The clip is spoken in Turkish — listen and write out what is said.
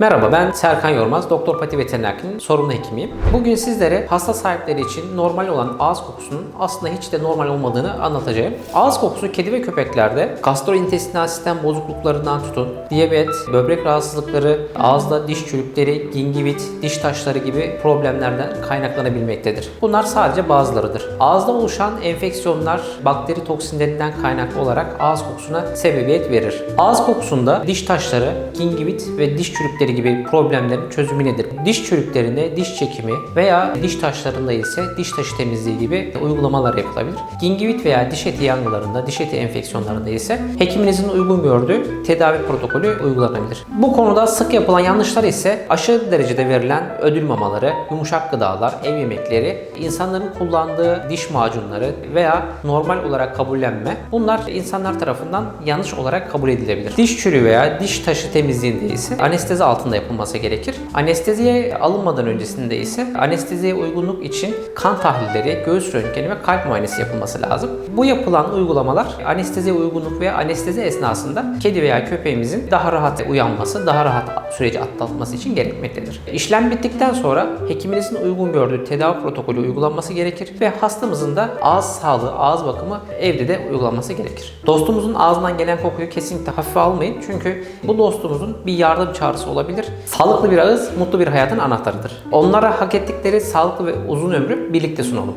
Merhaba ben Serkan Yormaz, Doktor Pati Veteriner Kliniği sorumlu hekimiyim. Bugün sizlere hasta sahipleri için normal olan ağız kokusunun aslında hiç de normal olmadığını anlatacağım. Ağız kokusu kedi ve köpeklerde gastrointestinal sistem bozukluklarından tutun, diyabet, böbrek rahatsızlıkları, ağızda diş çürükleri, gingivit, diş taşları gibi problemlerden kaynaklanabilmektedir. Bunlar sadece bazılarıdır. Ağızda oluşan enfeksiyonlar bakteri toksinlerinden kaynaklı olarak ağız kokusuna sebebiyet verir. Ağız kokusunda diş taşları, gingivit ve diş çürükleri gibi problemlerin çözümü nedir? Diş çürüklerinde diş çekimi veya diş taşlarında ise diş taşı temizliği gibi uygulamalar yapılabilir. Gingivit veya diş eti yangılarında, diş eti enfeksiyonlarında ise hekiminizin uygun gördüğü tedavi protokolü uygulanabilir. Bu konuda sık yapılan yanlışlar ise aşırı derecede verilen ödül mamaları, yumuşak gıdalar, ev yemekleri, insanların kullandığı diş macunları veya normal olarak kabullenme bunlar insanlar tarafından yanlış olarak kabul edilebilir. Diş çürüğü veya diş taşı temizliğinde ise anestezi altında yapılması gerekir. Anesteziye alınmadan öncesinde ise anesteziye uygunluk için kan tahlilleri, göğüs röntgeni ve kalp muayenesi yapılması lazım. Bu yapılan uygulamalar anesteziye uygunluk veya anestezi esnasında kedi veya köpeğimizin daha rahat uyanması, daha rahat süreci atlatması için gerekmektedir. İşlem bittikten sonra hekiminizin uygun gördüğü tedavi protokolü uygulanması gerekir ve hastamızın da ağız sağlığı, ağız bakımı evde de uygulanması gerekir. Dostumuzun ağzından gelen kokuyu kesinlikle hafife almayın çünkü bu dostumuzun bir yardım çağrısı olabilir. Sağlıklı bir ağız, mutlu bir hayatın anahtarıdır. Onlara hak ettikleri sağlıklı ve uzun ömrü birlikte sunalım.